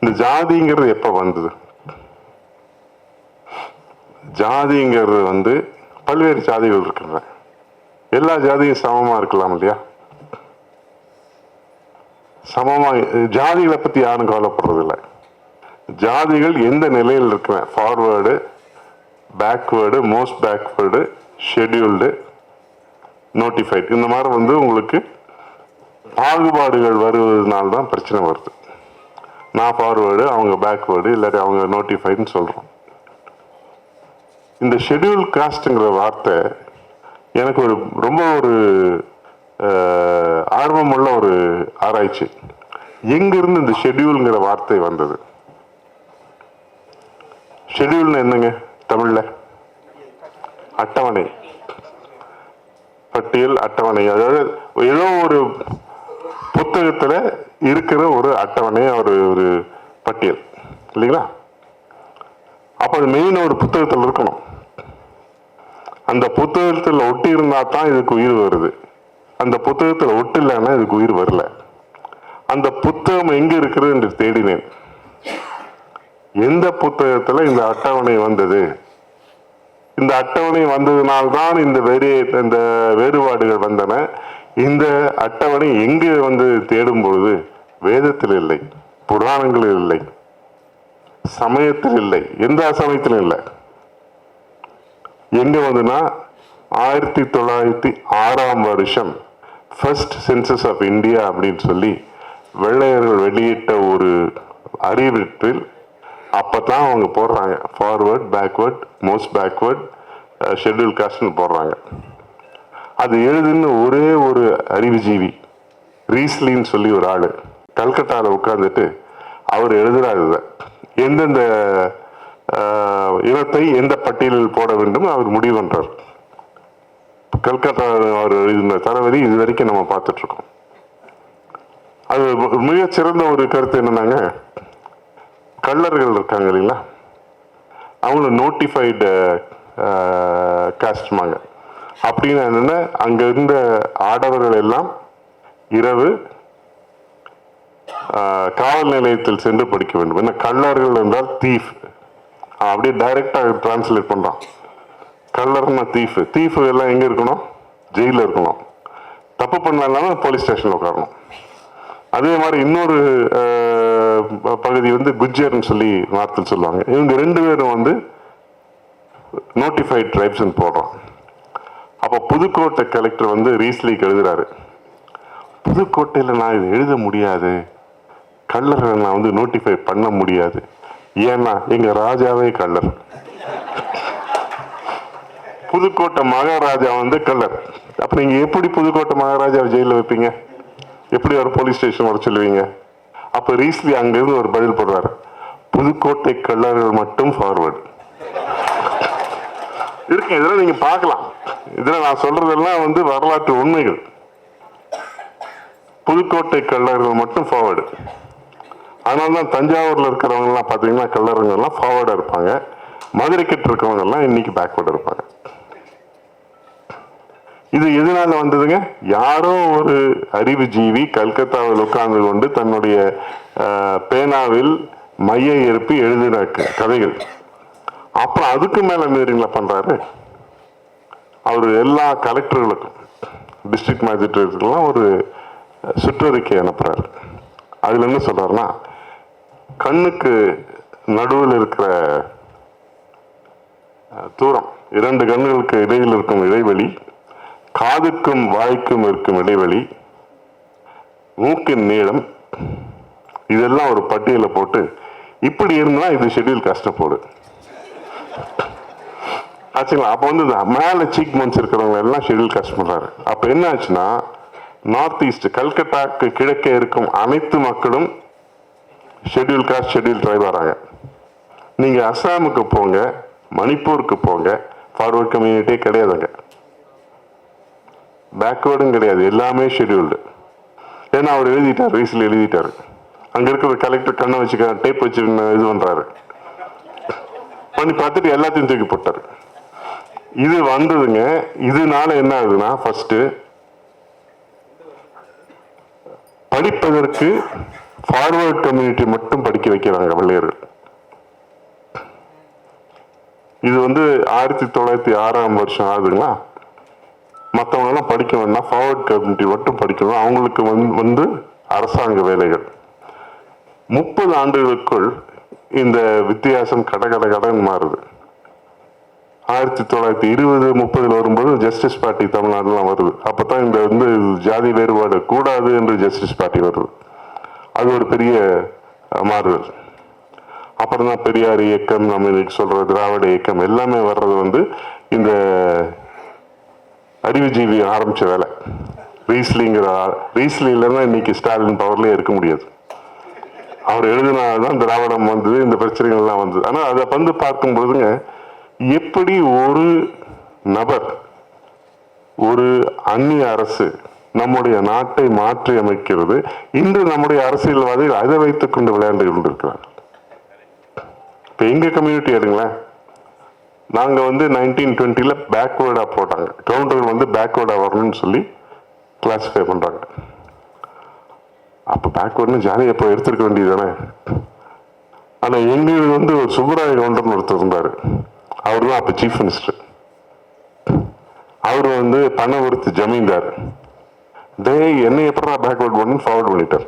இந்த ஜாதிங்கிறது எப்போ வந்தது? ஜாதிங்கிறது வந்து பல்வேறு ஜாதிகள் இருக்கின்றன. எல்லா ஜாதியும் சமமாக இருக்கலாம் இல்லையா? சமமாக ஜாதிகளை பற்றி யாரும் கவலைப்படுறதில்ல. ஜாதிகள் எந்த நிலையில் இருக்கிற forward backward most backward scheduled notified இந்த மாதிரி வந்து உங்களுக்கு பாகுபாடுகள் வருவதனால்தான் பிரச்சனை வருது. நான் ஃபார்வேர்டு அவங்க பேக்வேர்டு இல்லாட்டி அவங்க நோட்டிஃபைடுன்னு சொல்கிறோம் இந்த ஷெட்யூல் காஸ்ட்டுங்கிற வார்த்தை எனக்கு ஒரு ரொம்ப ஒரு ஆர்வமுள்ள ஒரு ஆராய்ச்சி. எங்கிருந்து இந்த ஷெடியூலுங்கிற வார்த்தை வந்தது? ஷெடியூல்னு என்னங்க? தமிழில்? அட்டவணை. பட்டியல் அட்டவணை. அதாவது ஏதோ ஒரு புத்தகத்துல இருக்கிற ஒரு அட்டவணை ஒரு ஒரு பட்டியல். இல்லைங்களா? அப்போ அது மெயின் ஒரு புத்தகத்தில் இருக்கணும். அந்த புத்தகத்தில் ஒட்டி இருந்தால் தான் இதுக்கு உயிர் வருது. அந்த புத்தகத்தில் ஒட்டு இல்லைன்னா இதுக்கு உயிர் வரல. அந்த புத்தகம் எங்க இருக்கிறது என்று தேடினேன். எந்த புத்தகத்துல இந்த அட்டவணை வந்தது? இந்த அட்டவணை வந்ததுனால்தான் இந்த வேறு இந்த வேறுபாடுகள் வந்தன. இந்த அட்டவணை எங்கு வந்து தேடும் பொழுது வேதத்தில் இல்லை புராணங்களில் இல்லை சமயத்தில் இல்லை. எந்த சமயத்திலும் இல்லை. எங்க வந்துன்னா ஆயிரத்தி தொள்ளாயிரத்தி ஆறாம் வருஷம் ஃபர்ஸ்ட் சென்சஸ் ஆஃப் இந்தியா அப்படின்னு சொல்லி வெள்ளையர்கள் வெளியிட்ட ஒரு அறிவிப்பில் அப்பதான் அவங்க போடுறாங்க. Forward backward most backward schedule காஸ்ட்னு போடுறாங்க. அது எழுதுன்னு ஒரே ஒரு அறிவுஜீவி ரீஸ்லின்னு சொல்லி ஒரு ஆள் கல்கட்டாவில் உட்காந்துட்டு அவர் எழுதுறாரு இதை. எந்தெந்த இனத்தை எந்த பட்டியலில் போட வேண்டும் அவர் முடிவு பண்ணுறார் கல்கத்தா அவர் எழுதின தரவரி இது வரைக்கும் நம்ம பார்த்துட்ருக்கோம். அது மிக சிறந்த ஒரு கருத்து என்னன்னாங்க கள்ளர்கள் இருக்காங்க இல்லைங்களா? அவங்கள நோட்டிஃபைடு காஸ்ட்மாங்க அப்படின்னு என்னன்னா அங்க இருந்த ஆடவர்கள் எல்லாம் இரவு காவல் நிலையத்தில் சென்று படிக்க வேண்டும். என்ன கல்லர்கள் என்றால் தீஃப் அப்படியே டைரக்டா டிரான்ஸ்லேட் பண்ணுறான் கல்லர்னா தீஃப் தீஃப் எல்லாம் எங்கே இருக்கணும்? ஜெயிலில் இருக்கணும். தப்பு பண்ணலாம் போலீஸ் ஸ்டேஷனில் உட்காரணும். அதே மாதிரி இன்னொரு பகுதி வந்து குஜர்னு சொல்லி நார்த்தில் சொல்லுவாங்க. இவங்க ரெண்டு பேரும் வந்து நோட்டிஃபைட் ட்ரைப்ஸ்னு போடுறோம் அப்போ புதுக்கோட்டை கலெக்டர் வந்து ரீஸ்லிக்கு எழுதுறாரு புதுக்கோட்டையில் நான் இது எழுத முடியாது. கல்லரை நான் வந்து நோட்டிஃபை பண்ண முடியாது. ஏன்னா எங்கள் ராஜாவே கல்லர் புதுக்கோட்டை மகாராஜா வந்து கல்லர் அப்போ நீங்கள் எப்படி புதுக்கோட்டை மகாராஜாவை ஜெயிலில் வைப்பீங்க? எப்படி ஒரு போலீஸ் ஸ்டேஷன் வர சொல்லுவீங்க? அப்போ ரீஸ்லி அங்கேருந்து ஒரு பதில் போடுறாரு. புதுக்கோட்டை கல்லர்கள் மட்டும் ஃபார்வர்டு இருக்கு இதெல்லாம் நீங்கள் பார்க்கலாம். இதில் நான் சொல்றதெல்லாம் வந்து வரலாற்று உண்மைகள். புதுக்கோட்டை கள்ளர்கள் மட்டும் ஃபார்வர்டு அதனால தான் தஞ்சாவூரில் இருக்கிறவங்கலாம் பார்த்தீங்கன்னா பாத்தீங்கன்னா ஃபார்வர்டாக இருப்பாங்க. மதுரை கிட்ட இருக்கவங்க எல்லாம் இன்னைக்கு பேக்வேர்டு இருப்பாங்க. இது எதனால வந்ததுங்க? யாரோ ஒரு அறிவுஜீவி கல்கத்தாவில் உட்கார்ந்து கொண்டு தன்னுடைய பேனாவில் மைய இருப்பி எழுதின கதைகள். அப்புறம் அதுக்கு மேல மீறிங்களா பண்றாரு? அவர் எல்லா கலெக்டர்களுக்கும் டிஸ்ட்ரிக்ட் மேஜிஸ்ட்ரேட்டுக்கெல்லாம் ஒரு சுற்றறிக்கை அனுப்புகிறார் அதில் என்ன சொல்கிறாருன்னா கண்ணுக்கு நடுவில் இருக்கிற தூரம் இரண்டு கண்ணுகளுக்கு இடையில் இருக்கும் இடைவெளி காதுக்கும் வாய்க்கும் இருக்கும் இடைவெளி மூக்கின் நீளம் இதெல்லாம் ஒரு பட்டியலை போட்டு இப்படி இருந்தால் இது ஷெடியூல் கஷ்டப்போடு ஆச்சுங்களா அப்போ வந்து இந்த மேலே சீக் மந்த்ஸ் இருக்கிறவங்க எல்லாம் ஷெட்யூல் காஸ்ட் பண்ணுறாரு அப்போ என்ன ஆச்சுன்னா நார்த் ஈஸ்ட் கல்கட்டாக்கு கிழக்கே இருக்கும் அனைத்து மக்களும் ஷெட்யூல் காஸ்ட் ஷெட்யூல் ட்ரைவ் வராங்க நீங்கள் அஸ்ஸாமுக்கு போங்க மணிப்பூருக்கு போங்க ஃபார்வர்ட் கம்யூனிட்டியே கிடையாதுங்க பேக்வேர்டும் கிடையாது எல்லாமே ஷெட்யூல்டு ஏன்னா அவர் எழுதிட்டார் ரீசில் எழுதிட்டாரு. அங்கே இருக்கிற கலெக்டர் கண்ணை வச்சுக்க டேப் வச்சு இது பண்ணுறாரு பண்ணி பார்த்துட்டு எல்லாத்தையும் தூக்கி போட்டார். இது வந்ததுங்க. இதனால என்ன ஆகுதுன்னா ஃபஸ்ட்டு படிப்பதற்கு ஃபார்வர்ட் கம்யூனிட்டி மட்டும் படிக்க வைக்கிறாங்க வெள்ளையர்கள். இது வந்து ஆயிரத்தி தொள்ளாயிரத்தி ஆறாம் வருஷம் ஆகுதுங்களா? மற்றவங்கெல்லாம் படிக்க வேண்டாம். ஃபார்வர்ட் கம்யூனிட்டி மட்டும் படிக்கணும் அவங்களுக்கு வந்து வந்து அரசாங்க வேலைகள். முப்பது ஆண்டுகளுக்குள் இந்த வித்தியாசம் கட கட கடன் மாறுது. ஆயிரத்தி தொள்ளாயிரத்தி இருபது முப்பதில் வரும்போது ஜஸ்டிஸ் பார்ட்டி தமிழ்நாடுலாம் வருது. அப்பதான் இந்த வந்து ஜாதி வேறுபாடு கூடாது என்று ஜஸ்டிஸ் பார்ட்டி வருது. அது ஒரு பெரிய மாறுதல். அப்புறம் தான் பெரியார் இயக்கம் நம்ம இன்னைக்கு சொல்கிற திராவிட இயக்கம் எல்லாமே வர்றது வந்து இந்த அறிவுஜீவி ஆரம்பித்த வேலை. ரீஸ்லிங்கிற ரீஸ்லில தான் இன்னைக்கு ஸ்டாலின் பவர்லேயே இருக்க முடியாது. அவர் எழுதினால்தான் திராவிடம் வந்தது இந்த பிரச்சனைகள்லாம் வந்தது. ஆனால் அதை வந்து பார்க்கும் பொழுதுங்க எப்படி ஒரு நபர் ஒரு அந்நிய அரசு நம்முடைய நாட்டை மாற்றி அமைக்கிறது இன்று நம்முடைய அரசியல்வாதிகள் அதை வைத்துக் கொண்டு விளையாண்டு கொண்டிருக்கிறார் இப்ப எங்க கம்யூனிட்டி எடுங்களேன். நாங்க வந்து நைன்டீன் டுவெண்ட்டில பேக்வேர்டா போட்டாங்க. கவுண்டர்கள் வந்து பேக்வேர்டா வரணும்னு சொல்லி கிளாஸிஃபை பண்றாங்க. அப்ப பேக்வேர்டுன்னு ஜாலியாக இப்போ எடுத்துருக்க வேண்டியது தானே ஆனா எங்களுக்கு வந்து ஒரு சுப்பராய கவுண்டர்னு ஒருத்தர் இருந்தாரு. அவர் தான் அப்போ சீஃப் மினிஸ்டர் அவர் வந்து பணவர்த்தி ஜமீன்தார். டே என்னை எப்படா பேக்வேர்ட் பண்ணு ஃபார்வர்ட் பண்ணிட்டார்.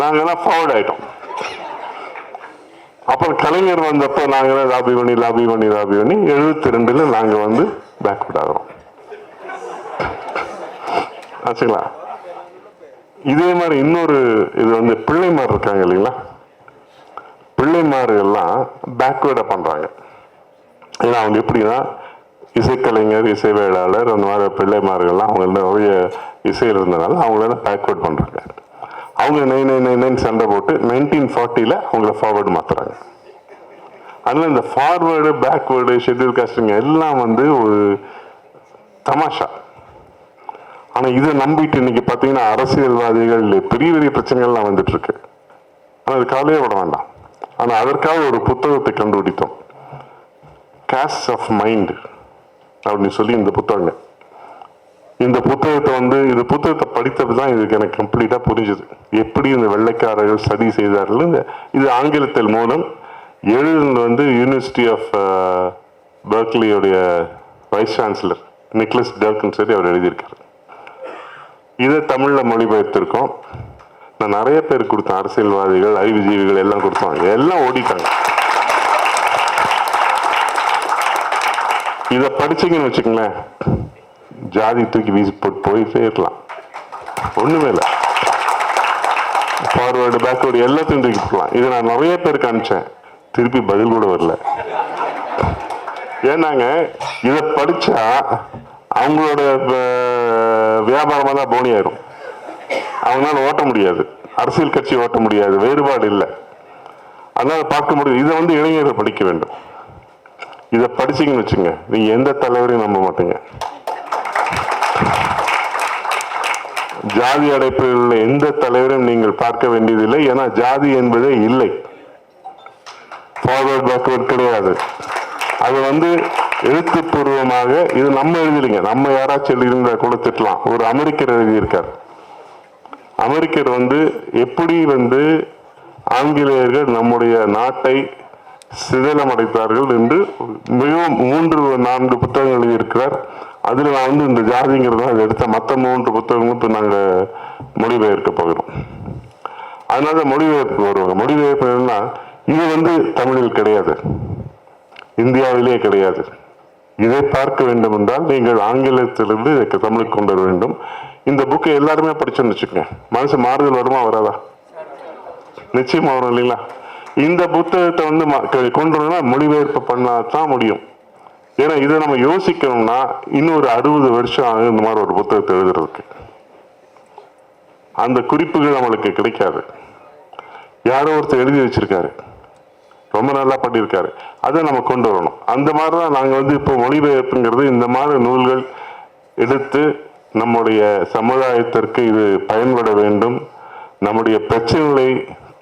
நாங்கள்லாம் ஃபார்வர்ட் ஆகிட்டோம் அப்புறம் கலைஞர் வந்தப்போ நாங்கள் லாபி பண்ணி லாபி பண்ணி லாபி பண்ணி எழுபத்தி ரெண்டில் நாங்கள் வந்து பேக்வர்ட் ஆகிறோம். ஆச்சுங்களா? இதே மாதிரி இன்னொரு இது வந்து பிள்ளைமார் இருக்காங்க இல்லைங்களா? பாடகர்கள்லாம் பேக்வேர்டாக பண்ணுறாங்க ஏன்னா அவங்க எப்படின்னா இசைக்கலைஞர் இசை வேளாளர் அந்த மாதிரி பிள்ளைமார்கள்லாம் அவங்க நிறைய இசை இருந்தனால அவங்கள பேக்வேர்ட் பண்ணுறாங்க அவங்க நைன் நைன் நைன் நைன் சண்டை போட்டு நைன்டீன் ஃபார்ட்டியில் அவங்கள ஃபார்வேர்டு மாற்றுறாங்க அதனால் இந்த ஃபார்வேர்டு பேக்வேர்டு ஷெட்யூல் காஸ்டிங் எல்லாம் வந்து ஒரு தமாஷா. ஆனால் இதை நம்பிட்டு இன்னைக்கு பார்த்தீங்கன்னா அரசியல்வாதிகள் பெரிய பெரிய பிரச்சனைகள்லாம் வந்துட்டுருக்கு ஆனால் அது காலையே விட வேண்டாம். ஆனால் அதற்காக ஒரு புத்தகத்தை கண்டுபிடித்தோம். காஸ்ட் ஆஃப் மைண்ட் அப்படின்னு சொல்லி இந்த புத்தகங்க. இந்த புத்தகத்தை வந்து இந்த புத்தகத்தை படித்தது தான் இதுக்கு எனக்கு கம்ப்ளீட்டாக புரிஞ்சுது. எப்படி இந்த வெள்ளைக்காரர்கள் ஸ்டடி செய்தார்கள் இது ஆங்கிலத்தில் மூலம் எழுதுனது வந்து யூனிவர்சிட்டி ஆஃப் பர்க்லியோடைய வைஸ் சான்சலர் நிக்லஸ் டர்க்னு சொல்லி அவர் எழுதியிருக்காரு. இதை தமிழில் மொழிபெயர்த்திருக்கோம். நான் நிறைய பேர் கொடுத்தேன் அரசியல்வாதிகள் அறிவுஜீவிகள் எல்லாம் கொடுத்தாங்க எல்லாம் ஓடிட்டாங்க. இதை படிச்சீங்கன்னு வச்சுக்கங்களேன் ஜாதி தூக்கி வீசி போட்டு போயிட்டே இருக்கலாம் ஒன்றுமே இல்லை. ஃபார்வேர்டு பேக்வேர்டு எல்லாத்தையும் தூக்கி போடலாம். இதை நான் நிறைய பேருக்கு அனுப்பிச்சேன் திருப்பி பதில் கூட வரல. ஏன்னாங்க இதை படித்தா அவங்களோட வியாபாரமாக தான் போனி ஆயிரும். அவனால் ஓட்ட முடியாது. அரசியல் கட்சி ஓட்ட முடியாது. வேறுபாடு இல்லை. அதனால் பார்க்க முடியும். இதை வந்து இளைஞர்கள் படிக்க வேண்டும். இதை படிச்சிங்கன்னு வச்சுங்க. நீங்கள் எந்த தலைவரையும் நம்ப மாட்டீங்க. ஜாதி அடைப்பில் உள்ள எந்த தலைவரையும் நீங்கள் பார்க்க வேண்டியதில்லை. ஏன்னா ஜாதி என்பதே இல்லை. ஃபார்வர்ட் பேக்வர்ட் கிடையாது. அது வந்து எழுத்துப்பூர்வமாக இது நம்ம எழுதிடுங்க நம்ம யாராச்சும் எழுதியிருந்தா கூட திட்டலாம். ஒரு அமெரிக்கர் எழுதியிருக்கார். அமெரிக்கர் வந்து எப்படி வந்து ஆங்கிலேயர்கள் நம்முடைய நாட்டை சிதிலமடைத்தார்கள் என்று மிகவும் மூன்று நான்கு புத்தகங்கள் எழுதியிருக்கிறார். அதில் நான் வந்து இந்த ஜாதிங்கிறது தான் எடுத்த மற்ற மூன்று புத்தகங்களும் இப்போ நாங்கள் மொழிபெயர்க்க போகிறோம். அதனால மொழிபெயர்ப்பு வருவாங்க. மொழிபெயர்ப்பு இது வந்து தமிழில் கிடையாது. இந்தியாவிலே கிடையாது. இதை பார்க்க வேண்டும் என்றால் நீங்கள் ஆங்கிலத்திலிருந்து இதை தமிழுக்கு கொண்டு வர வேண்டும். இந்த புக்கை எல்லாருமே படிச்சோன்னு வச்சுக்கோங்க. மனசு மாறுதல் வருமா வராதா? நிச்சயமா வரும் இல்லைங்களா? இந்த புத்தகத்தை வந்து ம- கொண்டு வரணும்னா மொழிபெயர்ப்பு பண்ணால் தான் முடியும். ஏன்னா இதை நம்ம யோசிக்கணும்னா இன்னொரு அறுபது வருஷம் ஆகும் இந்த மாதிரி ஒரு புத்தகத்தை எழுதுறதுக்கு. அந்த குறிப்புகள் நம்மளுக்கு கிடைக்காது. யாரோ ஒருத்தர் எழுதி வச்சிருக்காரு. ரொம்ப நல்லா பண்ணியிருக்காரு. அதை நம்ம கொண்டு வரணும். அந்த மாதிரி தான் நாங்கள் வந்து இப்போ மொழிபெயர்ப்புங்கிறது இந்த மாதிரி நூல்கள் எடுத்து நம்முடைய சமுதாயத்திற்கு இது பயன்பட வேண்டும். நம்முடைய பிரச்சனைகளை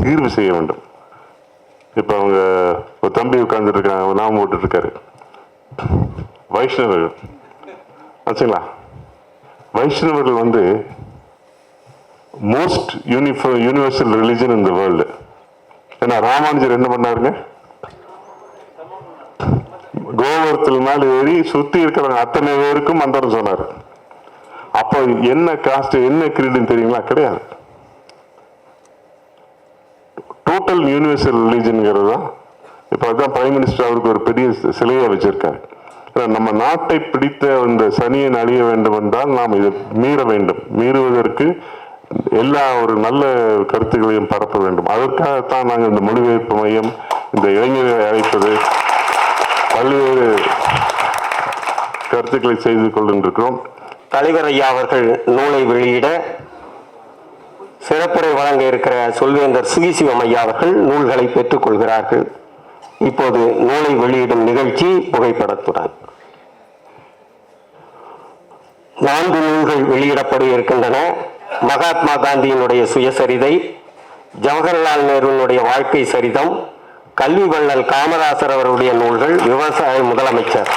தீர்வு செய்ய வேண்டும். இப்போ அவங்க ஒரு தம்பி உட்கார்ந்துட்டு நாம் நாம வைஷ்ணவர்கள். ஆச்சுங்களா? வைஷ்ணவர்கள் வந்து மோஸ்ட் யூனிஃப யூனிவர்சல் ரிலிஜன் இந்த வேர்ல்டு ஏன்னா ராமானுஜர் என்ன பண்ணாருங்க? கோபுரத்தில் மேலே ஏறி சுற்றி இருக்கிறவங்க அத்தனை பேருக்கும் மந்திரம் சொன்னார். அப்போ என்ன காஸ்ட் என்ன கிரீடுன்னு தெரியுங்களா கிடையாது. டோட்டல் யூனிவர்சல் ரிலீஜன்ங்கிறது தான். இப்போ அதுதான் பிரைம் மினிஸ்டர் அவருக்கு ஒரு பெரிய சிலையை வச்சிருக்காரு. நம்ம நாட்டை பிடித்த இந்த சனியை அழிய வேண்டும் என்றால் நாம் இதை மீற வேண்டும். மீறுவதற்கு எல்லா ஒரு நல்ல கருத்துக்களையும் பரப்ப வேண்டும். அதற்காகத்தான் நாங்கள் இந்த மொழிபெயர்ப்பு மையம் இந்த இளைஞர்களை அழைப்பது பல்வேறு கருத்துக்களை செய்து கொண்டிருக்கிறோம். தலைவர் ஐயா அவர்கள் நூலை வெளியிட சிறப்புரை வழங்க இருக்கிற சொல்வேந்தர் சுகிசிவம் ஐயா அவர்கள் நூல்களை பெற்றுக்கொள்கிறார்கள் இப்போது நூலை வெளியிடும் நிகழ்ச்சி புகைப்படத்துடன். நான்கு நூல்கள் வெளியிடப்பட இருக்கின்றன மகாத்மா காந்தியினுடைய சுயசரிதை ஜவஹர்லால் நேருனுடைய வாழ்க்கை சரிதம் கல்வி வள்ளல் காமராசர் அவருடைய நூல்கள் விவசாய முதலமைச்சர்.